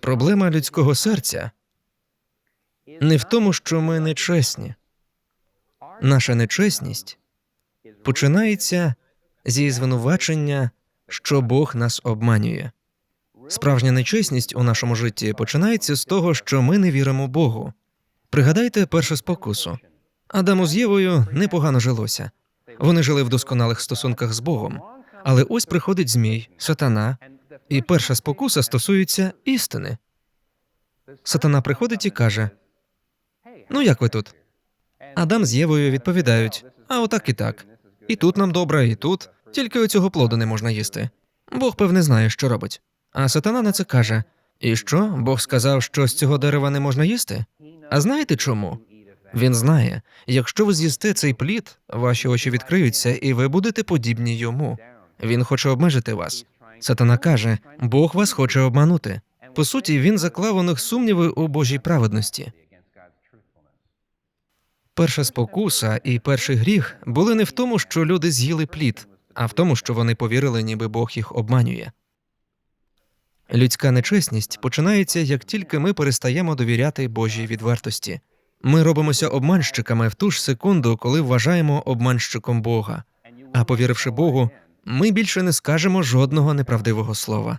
Проблема людського серця не в тому, що ми нечесні. Наша нечесність починається зі звинувачення, що Бог нас обманює. Справжня нечесність у нашому житті починається з того, що ми не віримо Богу. Пригадайте першу спокусу. Адаму з Євою непогано жилося. Вони жили в досконалих стосунках з Богом. Але ось приходить змій, сатана, і перша спокуса стосується істини. Сатана приходить і каже: Ну, як ви тут? Адам з Євою відповідають: А отак і так. І тут нам добре, і тут. Тільки оцього плоду не можна їсти. Бог, певне, знає, що робить. А сатана на це каже: І що? Бог сказав, що з цього дерева не можна їсти? А знаєте чому? Він знає, якщо ви з'їсте цей плід, ваші очі відкриються, і ви будете подібні йому. Він хоче обмежити вас. Сатана каже: Бог вас хоче обманути. По суті, він заклав у них сумніви у Божій праведності. Перша спокуса і перший гріх були не в тому, що люди з'їли плід, а в тому, що вони повірили, ніби Бог їх обманює. Людська нечесність починається, як тільки ми перестаємо довіряти Божій відвертості. Ми робимося обманщиками в ту ж секунду, коли вважаємо обманщиком Бога. А повіривши Богу, ми більше не скажемо жодного неправдивого слова.